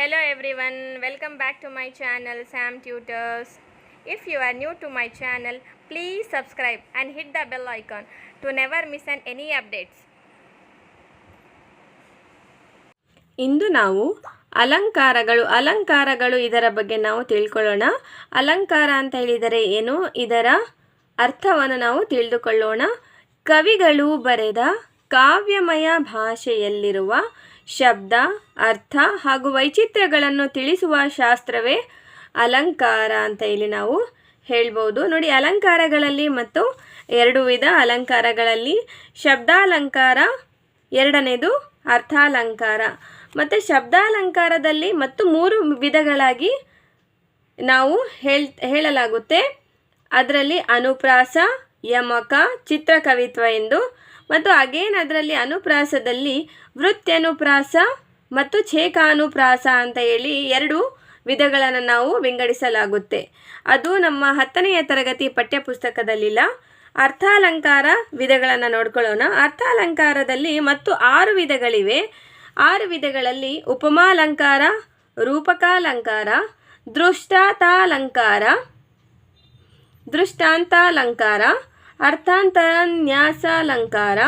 Hello everyone, welcome back to my channel Sam Tutors. If you are new to my channel, please subscribe and hit the bell icon to never miss an any updates. ಇಂದು ನಾವು ಅಲಂಕಾರಗಳು ಅಲಂಕಾರಗಳು ಇದರ ಬಗ್ಗೆ ನಾವು ತಿಳ್ಕೊಳ್ಳೋಣ ಅಲಂಕಾರ ಅಂತ ಹೇಳಿದರೆ ಏನು ಇದರ ಅರ್ಥವನ್ನು ನಾವು ತಿಳಿದುಕೊಳ್ಳೋಣ ಕವಿಗಳು ಬರೆದ ಕಾವ್ಯಮಯ ಭಾಷೆಯಲ್ಲಿರುವ ಶಬ್ದ, ಅರ್ಥ ಹಾಗೂ ವೈಚಿತ್ರ್ಯಗಳನ್ನು ತಿಳಿಸುವ ಶಾಸ್ತ್ರವೇ ಅಲಂಕಾರ ಅಂತ ಇಲ್ಲಿ ನಾವು ಹೇಳ್ಬೋದು. ನೋಡಿ, ಅಲಂಕಾರಗಳಲ್ಲಿ ಮತ್ತು ಎರಡು ವಿಧ ಅಲಂಕಾರಗಳಲ್ಲಿ ಶಬ್ದಾಲಂಕಾರ, ಎರಡನೇದು ಅರ್ಥಾಲಂಕಾರ. ಮತ್ತು ಶಬ್ದಾಲಂಕಾರದಲ್ಲಿ ಮತ್ತು ಮೂರು ವಿಧಗಳಾಗಿ ನಾವು ಹೇಳ್, ಹೇಳಲಾಗುತ್ತೆ. ಅದರಲ್ಲಿ ಅನುಪ್ರಾಸ, ಯಮಕ, ಚಿತ್ರಕವಿತ್ವ ಎಂದು ಮತ್ತು ಅಗೇನ್ ಅದರಲ್ಲಿ ಅನುಪ್ರಾಸದಲ್ಲಿ ವೃತ್ಯನುಪ್ರಾಸ ಮತ್ತು ಛೇಕಾನುಪ್ರಾಸ ಅಂತ ಹೇಳಿ ಎರಡು ವಿಧಗಳನ್ನು ನಾವು ವಿಂಗಡಿಸಲಾಗುತ್ತೆ. ಅದು ನಮ್ಮ ಹತ್ತನೆಯ ತರಗತಿ ಪಠ್ಯಪುಸ್ತಕದಲ್ಲಿಲ್ಲ. ಅರ್ಥಾಲಂಕಾರ ವಿಧಗಳನ್ನು ನೋಡ್ಕೊಳ್ಳೋಣ. ಅರ್ಥಾಲಂಕಾರದಲ್ಲಿ ಮತ್ತು ಆರು ವಿಧಗಳಿವೆ. ಆರು ವಿಧಗಳಲ್ಲಿ ಉಪಮಾಲಂಕಾರ, ರೂಪಕಾಲಂಕಾರ, ದೃಷ್ಟಾತಾಲಂಕಾರ, ದೃಷ್ಟಾಂತಾಲಂಕಾರ ಅರ್ಥಾಂತನ್ಯಾಸಾಲಂಕಾರ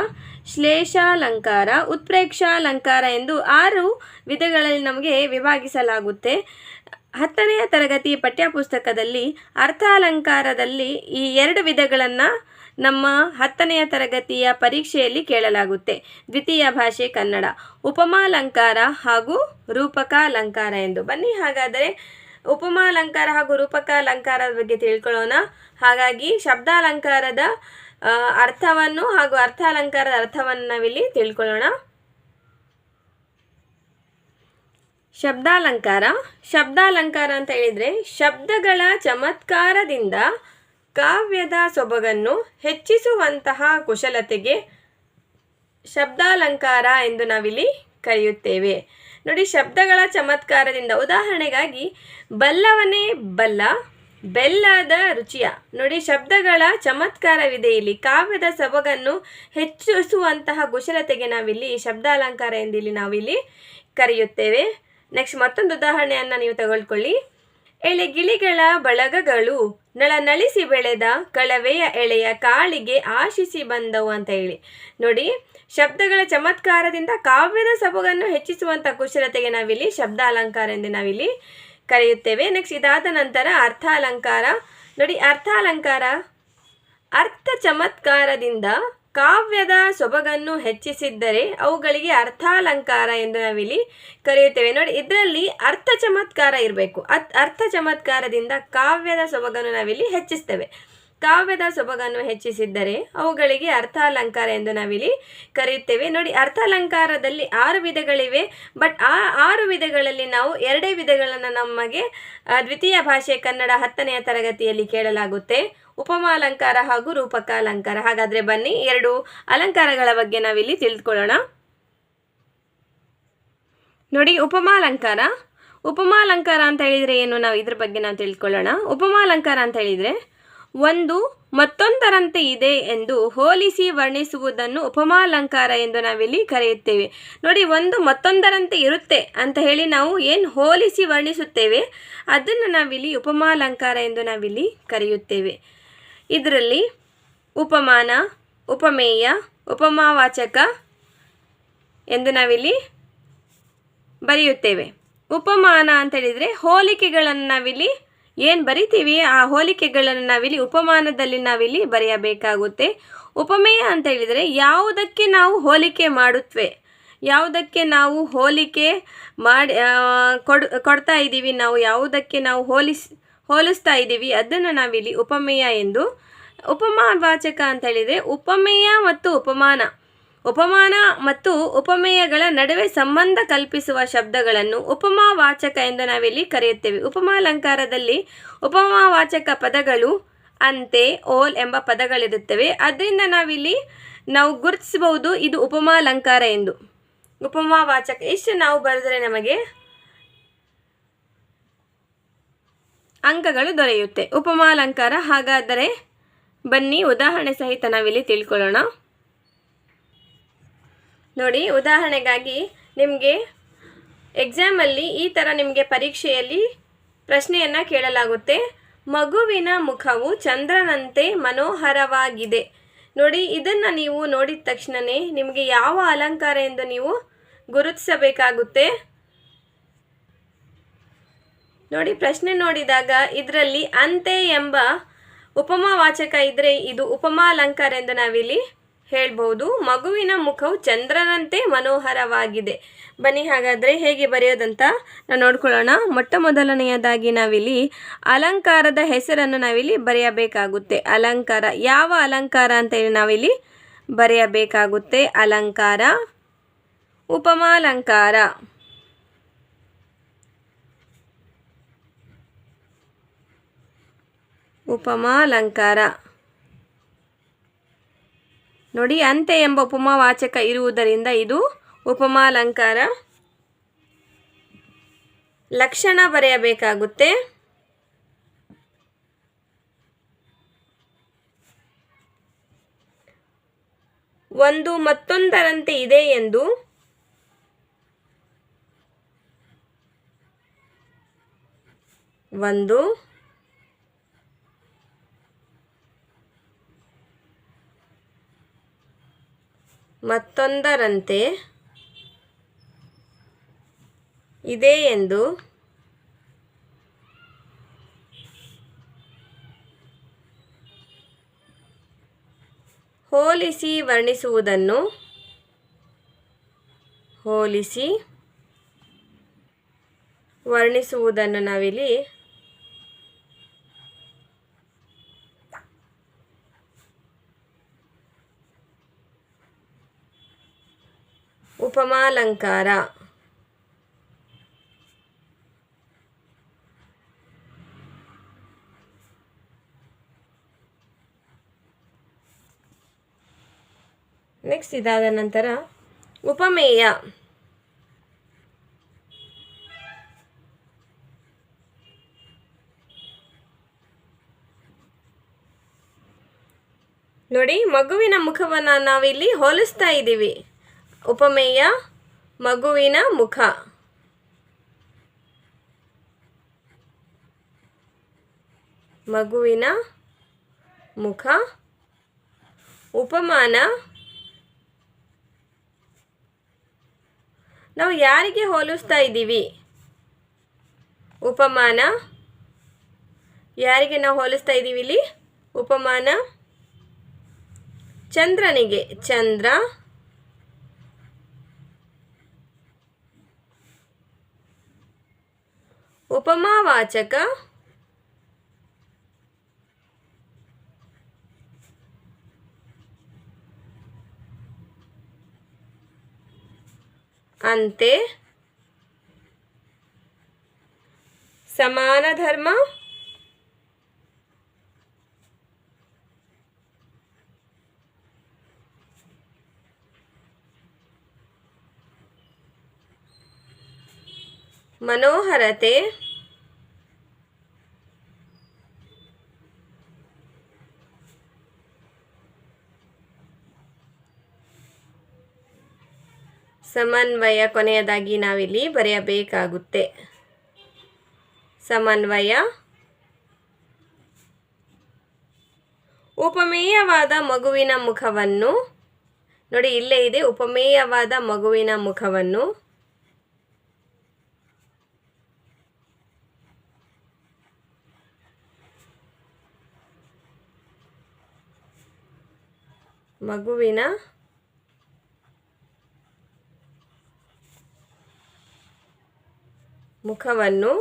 ಶ್ಲೇಷಾಲಂಕಾರ, ಉತ್ಪ್ರೇಕ್ಷಾಲಂಕಾರ ಎಂದು ಆರು ವಿಧಗಳಲ್ಲಿ ನಮಗೆ ವಿಭಾಗಿಸಲಾಗುತ್ತೆ. ಹತ್ತನೆಯ ತರಗತಿ ಪಠ್ಯಪುಸ್ತಕದಲ್ಲಿ ಅರ್ಥಾಲಂಕಾರದಲ್ಲಿ ಈ ಎರಡು ವಿಧಗಳನ್ನು ನಮ್ಮ ಹತ್ತನೆಯ ತರಗತಿಯ ಪರೀಕ್ಷೆಯಲ್ಲಿ ಕೇಳಲಾಗುತ್ತೆ. ದ್ವಿತೀಯ ಭಾಷೆ ಕನ್ನಡ. ಉಪಮಾಲಂಕಾರ ಹಾಗೂ ರೂಪಕಾಲಂಕಾರ ಎಂದು. ಬನ್ನಿ ಹಾಗಾದರೆ ಉಪಮಾಲಂಕಾರ ಹಾಗೂ ರೂಪಕ ಅಲಂಕಾರದ ಬಗ್ಗೆ ತಿಳ್ಕೊಳ್ಳೋಣ. ಹಾಗಾಗಿ ಶಬ್ದಾಲಂಕಾರದ ಅರ್ಥವನ್ನು ಹಾಗೂ ಅರ್ಥ ಅಲಂಕಾರದ ಅರ್ಥವನ್ನು ನಾವಿಲ್ಲಿ ತಿಳ್ಕೊಳ್ಳೋಣ. ಶಬ್ದಾಲಂಕಾರ ಶಬ್ದಾಲಂಕಾರ ಅಂತ ಹೇಳಿದರೆ ಶಬ್ದಗಳ ಚಮತ್ಕಾರದಿಂದ ಕಾವ್ಯದ ಸೊಬಗನ್ನು ಹೆಚ್ಚಿಸುವಂತಹ ಕುಶಲತೆಗೆ ಶಬ್ದಾಲಂಕಾರ ಎಂದು ನಾವಿಲ್ಲಿ ಕರೆಯುತ್ತೇವೆ. ನೋಡಿ, ಶಬ್ದಗಳ ಚಮತ್ಕಾರದಿಂದ. ಉದಾಹರಣೆಗಾಗಿ, ಬಲ್ಲವನೇ ಬಲ್ಲ ಬೆಲ್ಲದ ರುಚಿಯ. ನೋಡಿ, ಶಬ್ದಗಳ ಚಮತ್ಕಾರವಿದೆ ಇಲ್ಲಿ. ಕಾವ್ಯದ ಸೊಬಗನ್ನು ಹೆಚ್ಚಿಸುವಂತಹ ಕುಶಲತೆಗೆ ನಾವಿಲ್ಲಿ ಈ ಶಬ್ದ ಅಲಂಕಾರ ಎಂದಿಲ್ಲಿ ನಾವಿಲ್ಲಿ ಕರೆಯುತ್ತೇವೆ. ನೆಕ್ಸ್ಟ್ ಮತ್ತೊಂದು ಉದಾಹರಣೆಯನ್ನು ನೀವು ತಗೊಳ್ಕೊಳ್ಳಿ. ಎಳೆ ಗಿಳಿಗಳ ಬಳಗಗಳು ನಳನಳಿಸಿ ಬೆಳೆದ ಕಳವೆಯ ಎಳೆಯ ಕಾಳಿಗೆ ಆಶಿಸಿ ಬಂದವು ಅಂತ ಹೇಳಿ. ನೋಡಿ, ಶಬ್ದಗಳ ಚಮತ್ಕಾರದಿಂದ ಕಾವ್ಯದ ಸೊಬಗನ್ನು ಹೆಚ್ಚಿಸುವಂಥ ಕುಶಲತೆಗೆ ನಾವಿಲ್ಲಿ ಶಬ್ದ ಅಲಂಕಾರ ಎಂದು ನಾವಿಲ್ಲಿ ಕರೆಯುತ್ತೇವೆ. ನೆಕ್ಸ್ಟ್ ಇದಾದ ನಂತರ ಅರ್ಥ ಅಲಂಕಾರ ನೋಡಿ ಅರ್ಥ ಅಲಂಕಾರ ಅರ್ಥ ಚಮತ್ಕಾರದಿಂದ ಕಾವ್ಯದ ಸೊಬಗನ್ನು ಹೆಚ್ಚಿಸಿದ್ದರೆ ಅವುಗಳಿಗೆ ಅರ್ಥಾಲಂಕಾರ ಎಂದು ನಾವಿಲ್ಲಿ ಕರೆಯುತ್ತೇವೆ. ನೋಡಿ, ಇದರಲ್ಲಿ ಅರ್ಥ ಚಮತ್ಕಾರ ಇರಬೇಕು. ಅತ್, ಅರ್ಥ ಚಮತ್ಕಾರದಿಂದ ಕಾವ್ಯದ ಸೊಬಗನ್ನು ನಾವಿಲ್ಲಿ ಹೆಚ್ಚಿಸ್ತೇವೆ. ಕಾವ್ಯದ ಸೊಬಗನ್ನು ಹೆಚ್ಚಿಸಿದ್ದರೆ ಅವುಗಳಿಗೆ ಅರ್ಥಾಲಂಕಾರ ಎಂದು ನಾವಿಲ್ಲಿ ಕರೆಯುತ್ತೇವೆ. ನೋಡಿ, ಅರ್ಥಾಲಂಕಾರದಲ್ಲಿ ಆರು ವಿಧಗಳಿವೆ. ಬಟ್ ಆ ಆರು ವಿಧಗಳಲ್ಲಿ ನಾವು ಎರಡೇ ವಿಧಗಳನ್ನು ನಮಗೆ ದ್ವಿತೀಯ ಭಾಷೆ ಕನ್ನಡ ಹತ್ತನೆಯ ತರಗತಿಯಲ್ಲಿ ಕೇಳಲಾಗುತ್ತೆ. ಉಪಮಾಲಂಕಾರ ಹಾಗೂ ರೂಪಕ ಅಲಂಕಾರ ಹಾಗಾದರೆ ಬನ್ನಿ, ಎರಡು ಅಲಂಕಾರಗಳ ಬಗ್ಗೆ ನಾವಿಲ್ಲಿ ತಿಳಿದುಕೊಳ್ಳೋಣ. ನೋಡಿ ಉಪಮಾ ಅಲಂಕಾರ ಉಪಮಾ ಅಲಂಕಾರ ಅಂತ ಹೇಳಿದರೆ ಏನು? ನಾವು ಇದ್ರ ಬಗ್ಗೆ ನಾವು ತಿಳ್ಕೊಳ್ಳೋಣ ಉಪಮಾಲಂಕಾರ ಅಂತ ಹೇಳಿದ್ರೆ, ಒಂದು ಮತ್ತೊಂದರಂತೆ ಇದೆ ಎಂದು ಹೋಲಿಸಿ ವರ್ಣಿಸುವುದನ್ನು ಉಪಮಾಲಂಕಾರ ಎಂದು ನಾವಿಲ್ಲಿ ಕರೆಯುತ್ತೇವೆ. ನೋಡಿ, ಒಂದು ಮತ್ತೊಂದರಂತೆ ಇರುತ್ತೆ ಅಂತ ಹೇಳಿ ನಾವು ಏನು ಹೋಲಿಸಿ ವರ್ಣಿಸುತ್ತೇವೆ, ಅದನ್ನು ನಾವಿಲ್ಲಿ ಉಪಮಾಲಂಕಾರ ಎಂದು ನಾವಿಲ್ಲಿ ಕರೆಯುತ್ತೇವೆ. ಇದರಲ್ಲಿ ಉಪಮಾನ, ಉಪಮೇಯ, ಉಪಮಾವಾಚಕ ಎಂದು ನಾವಿಲ್ಲಿ ಬರೆಯುತ್ತೇವೆ. ಉಪಮಾನ ಅಂತ ಹೇಳಿದರೆ ಹೋಲಿಕೆಗಳನ್ನು ನಾವಿಲ್ಲಿ ಏನು ಬರಿತೀವಿ? ಆ ಹೋಲಿಕೆಗಳನ್ನು ನಾವಿಲ್ಲಿ ಉಪಮಾನದಲ್ಲಿ ನಾವಿಲ್ಲಿ ಬರೆಯಬೇಕಾಗುತ್ತೆ. ಉಪಮೇಯ ಅಂತ ಹೇಳಿದರೆ ಯಾವುದಕ್ಕೆ ನಾವು ಹೋಲಿಕೆ ಮಾಡುತ್ತವೆ ಯಾವುದಕ್ಕೆ ನಾವು ಹೋಲಿಕೆ ಮಾಡಿ ಕೊಡ್, ಕೊಡ್ತಾ ಇದ್ದೀವಿ? ನಾವು ಯಾವುದಕ್ಕೆ ನಾವು ಹೋಲಿಸ್ ಹೋಲಿಸ್ತಾ ಇದ್ದೀವಿ. ಅದನ್ನು ನಾವಿಲ್ಲಿ ಉಪಮೇಯ ಎಂದು ಉಪಮಾವಾಚಕ ಅಂತ ಹೇಳಿದರೆ ಉಪಮೇಯ ಮತ್ತು ಉಪಮಾನ. ಉಪಮಾನ ಮತ್ತು ಉಪಮೇಯಗಳ ನಡುವೆ ಸಂಬಂಧ ಕಲ್ಪಿಸುವ ಶಬ್ದಗಳನ್ನು ಉಪಮಾವಾಚಕ ಎಂದು ನಾವಿಲ್ಲಿ ಕರೆಯುತ್ತೇವೆ. ಉಪಮಾಲಂಕಾರದಲ್ಲಿ ಉಪಮಾವಾಚಕ ಪದಗಳು ಅಂತೆ, ಓಲ್ ಎಂಬ ಪದಗಳಿರುತ್ತವೆ. ಅದರಿಂದ ನಾವಿಲ್ಲಿ ನಾವು ಗುರುತಿಸಬಹುದು ಇದು ಉಪಮಾಲಂಕಾರ ಎಂದು. ಉಪಮಾವಾಚಕ ಇಷ್ಟು ನಾವು ಬರೆದರೆ ನಮಗೆ ಅಂಕಗಳು ದೊರೆಯುತ್ತೆ. ಉಪಮಾಲಂಕಾರ ಹಾಗಾದರೆ ಬನ್ನಿ ಉದಾಹರಣೆ ಸಹಿತ ನಾವಿಲ್ಲಿ ತಿಳ್ಕೊಳ್ಳೋಣ. ನೋಡಿ, ಉದಾಹರಣೆಗಾಗಿ ನಿಮಗೆ ಎಕ್ಸಾಮಲ್ಲಿ ಈ ಥರ ನಿಮಗೆ ಪರೀಕ್ಷೆಯಲ್ಲಿ ಪ್ರಶ್ನೆಯನ್ನು ಕೇಳಲಾಗುತ್ತೆ. ಮಗುವಿನ ಮುಖವು ಚಂದ್ರನಂತೆ ಮನೋಹರವಾಗಿದೆ. ನೋಡಿ, ಇದನ್ನು ನೀವು ನೋಡಿದ ತಕ್ಷಣವೇ ನಿಮಗೆ ಯಾವ ಅಲಂಕಾರ ಎಂದು ನೀವು ಗುರುತಿಸಬೇಕಾಗುತ್ತೆ. ನೋಡಿ, ಪ್ರಶ್ನೆ ನೋಡಿದಾಗ ಇದರಲ್ಲಿ ಅಂತೆ ಎಂಬ ಉಪಮಾವಾಚಕ ಇದ್ದರೆ ಇದು ಉಪಮಾ ಅಲಂಕಾರ ಎಂದು ನಾವಿಲ್ಲಿ ಹೇಳ್ಬೋದು. ಮಗುವಿನ ಮುಖವು ಚಂದ್ರನಂತೆ ಮನೋಹರವಾಗಿದೆ. ಬನ್ನಿ, ಹಾಗಾದರೆ ಹೇಗೆ ಬರೆಯೋದಂತ ನಾವು ನೋಡ್ಕೊಳ್ಳೋಣ. ಮೊಟ್ಟ ಮೊದಲನೆಯದಾಗಿ ನಾವಿಲ್ಲಿ ಅಲಂಕಾರದ ಹೆಸರನ್ನು ನಾವಿಲ್ಲಿ ಬರೆಯಬೇಕಾಗುತ್ತೆ. ಅಲಂಕಾರ, ಯಾವ ಅಲಂಕಾರ ಅಂತೇಳಿ ನಾವಿಲ್ಲಿ ಬರೆಯಬೇಕಾಗುತ್ತೆ. ಅಲಂಕಾರ, ಉಪಮಾಲಂಕಾರ. ಉಪಮಾಲಂಕಾರ. ನೋಡಿ, ಅಂತೆ ಎಂಬ ಉಪಮಾವಾಚಕ ಇರುವುದರಿಂದ ಇದು ಉಪಮಾಲಂಕಾರ. ಲಕ್ಷಣ ಬರೆಯಬೇಕಾಗುತ್ತೆ. ಒಂದು ಮತ್ತೊಂದರಂತೆ ಇದೆ ಎಂದು ಒಂದು ಮತ್ತೊಂದರಂತೆ ಇದೆ ಎಂದು ಹೋಲಿಸಿ ವರ್ಣಿಸುವುದನ್ನು ಹೋಲಿಸಿ ವರ್ಣಿಸುವುದನ್ನು ನಾವಿಲ್ಲಿ ಉಪಮಾಲಂಕಾರ. ನೆಕ್ಸ್ಟ್ ಇದಾದ ನಂತರ ಉಪಮೇಯ. ನೋಡಿ ಮಗುವಿನ ಮುಖವನ್ನು ನಾವಿಲ್ಲಿ ಹೋಲಿಸ್ತಾ ಇದ್ದೀವಿ. ಉಪಮೇಯ ಮಗುವಿನ ಮುಖ. ಮಗುವಿನ ಮುಖ. ಉಪಮಾನ. ನಾವು ಯಾರಿಗೆ ಹೋಲಿಸ್ತಾ ಇದ್ದೀವಿ? ಉಪಮಾನ. ಯಾರಿಗೆ ನಾವು ಹೋಲಿಸ್ತಾ ಇದ್ದೀವಿ ಇಲ್ಲಿ? ಉಪಮಾನ. ಚಂದ್ರನಿಗೆ. ಚಂದ್ರ. ಉಪಮಾವಾಚಕ ಅಂತೆ ಸಮಾನ ಧರ್ಮ ಮನೋಹರತೆ ಸಮನ್ವಯ ಕೊನೆಯದಾಗಿ ನಾವಿಲ್ಲಿ ಬರೆಯಬೇಕಾಗುತ್ತೆ. ಸಮನ್ವಯ. ಉಪಮೇಯವಾದ ಮಗುವಿನ ಮುಖವನ್ನು, ನೋಡಿ ಇಲ್ಲೇ ಇದೆ, ಉಪಮೇಯವಾದ ಮಗುವಿನ ಮುಖವನ್ನು, ಮಗುವಿನ ಮುಖವನ್ನು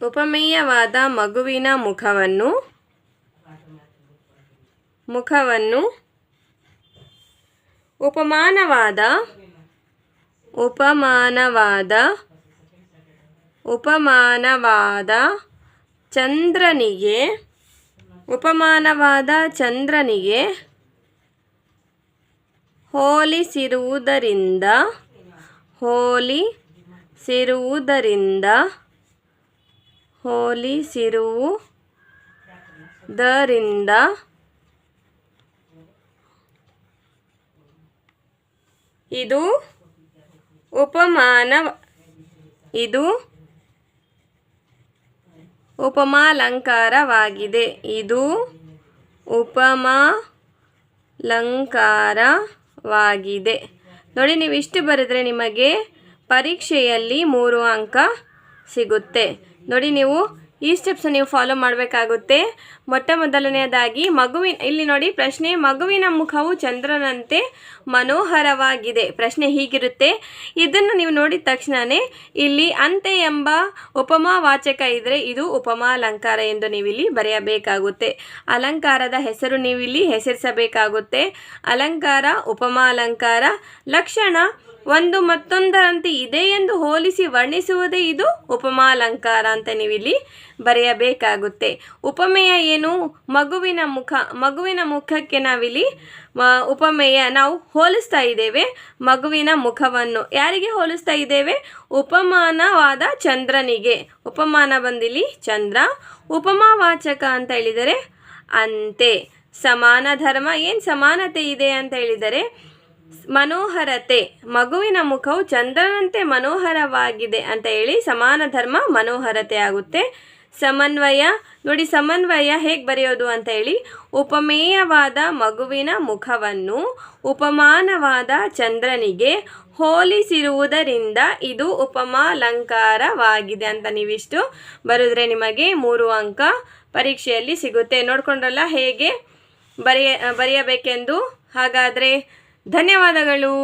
ಉಪಮೇಯವಾದ ಮಗುವಿನ ಮುಖವನ್ನು ಮುಖವನ್ನು ಉಪಮಾನವಾದ ಉಪಮಾನವಾದ ಉಪಮಾನವಾದ ಚಂದ್ರನಿಗೆ ಉಪಮಾನವಾದ ಚಂದ್ರನಿಗೆ ಹೋಲಿಸಿರುವುದರಿಂದ ಹೋಲಿಸಿರುವುದರಿಂದ ಹೋಲಿಸಿರುವುದರಿಂದ ಇದು ಉಪಮಾನ ಇದು ಉಪಮಾಲಂಕಾರವಾಗಿದೆ. ಇದು ಉಪಮಾಲಂಕಾರವಾಗಿದೆ ನೋಡಿ ನೀವು ಇಷ್ಟು ಬರೆದರೆ ನಿಮಗೆ ಪರೀಕ್ಷೆಯಲ್ಲಿ ಮೂರು ಅಂಕ ಸಿಗುತ್ತೆ. ನೋಡಿ ನೀವು ಈ ಸ್ಟೆಪ್ಸ್ ನೀವು ಫಾಲೋ ಮಾಡಬೇಕಾಗುತ್ತೆ. ಮೊಟ್ಟ ಮೊದಲನೆಯದಾಗಿ, ಮಗುವಿನ, ಇಲ್ಲಿ ನೋಡಿ, ಪ್ರಶ್ನೆ, ಮಗುವಿನ ಮುಖವು ಚಂದ್ರನಂತೆ ಮನೋಹರವಾಗಿದೆ. ಪ್ರಶ್ನೆ ಹೀಗಿರುತ್ತೆ. ಇದನ್ನು ನೀವು ನೋಡಿದ ತಕ್ಷಣವೇ ಇಲ್ಲಿ ಅಂತೆ ಎಂಬ ಉಪಮಾ ವಾಚಕ ಇದ್ದರೆ ಇದು ಉಪಮಾ ಅಲಂಕಾರ ಎಂದು ನೀವಿಲ್ಲಿ ಬರೆಯಬೇಕಾಗುತ್ತೆ. ಅಲಂಕಾರದ ಹೆಸರು ನೀವಿಲ್ಲಿ ಹೆಸರಿಸಬೇಕಾಗುತ್ತೆ. ಅಲಂಕಾರ, ಉಪಮಾ ಅಲಂಕಾರ, ಲಕ್ಷಣ ಒಂದು ಮತ್ತೊಂದರಂತೆ ಇದೆ ಎಂದು ಹೋಲಿಸಿ ವರ್ಣಿಸುವುದೇ ಇದು ಉಪಮಾಲಂಕಾರ ಅಂತ ನೀವಿಲ್ಲಿ ಬರೆಯಬೇಕಾಗುತ್ತೆ. ಉಪಮೇಯ ಏನು? ಮಗುವಿನ ಮುಖ. ಮಗುವಿನ ಮುಖಕ್ಕೆ ನಾವಿಲ್ಲಿ ಉಪಮೇಯ ನಾವು ಹೋಲಿಸ್ತಾ ಇದ್ದೇವೆ ಮಗುವಿನ ಮುಖವನ್ನು. ಯಾರಿಗೆ ಹೋಲಿಸ್ತಾ ಇದ್ದೇವೆ? ಉಪಮಾನವಾದ ಚಂದ್ರನಿಗೆ. ಉಪಮಾನ ಬಂದಿಲ್ಲಿ ಚಂದ್ರ, ಉಪಮಾವಾಚಕ ಅಂತ ಹೇಳಿದರೆ ಅಂತೆ. ಸಮಾನ ಧರ್ಮ. ಏನು ಸಮಾನತೆ ಇದೆ ಅಂತ ಹೇಳಿದರೆ ಮನೋಹರತೆ. ಮಗುವಿನ ಮುಖವು ಚಂದ್ರನಂತೆ ಮನೋಹರವಾಗಿದೆ ಅಂತ ಹೇಳಿ ಸಮಾನ ಧರ್ಮ ಮನೋಹರತೆ ಆಗುತ್ತೆ. ಸಮನ್ವಯ, ನೋಡಿ ಸಮನ್ವಯ ಹೇಗೆ ಬರೆಯೋದು ಅಂತ ಹೇಳಿ, ಉಪಮೇಯವಾದ ಮಗುವಿನ ಮುಖವನ್ನು ಉಪಮಾನವಾದ ಚಂದ್ರನಿಗೆ ಹೋಲಿಸಿರುವುದರಿಂದ ಇದು ಉಪಮಾಲಂಕಾರವಾಗಿದೆ ಅಂತ ನೀವಿಷ್ಟು ಬರೆದ್ರೆ ನಿಮಗೆ ಮೂರು ಅಂಕ ಪರೀಕ್ಷೆಯಲ್ಲಿ ಸಿಗುತ್ತೆ. ನೋಡ್ಕೊಂಡ್ರಲ್ಲ ಹೇಗೆ? ಬರೆಯ, ಬರೆಯಬೇಕೆಂದು? ಹಾಗಾದರೆ ಧನ್ಯವಾದಗಳು.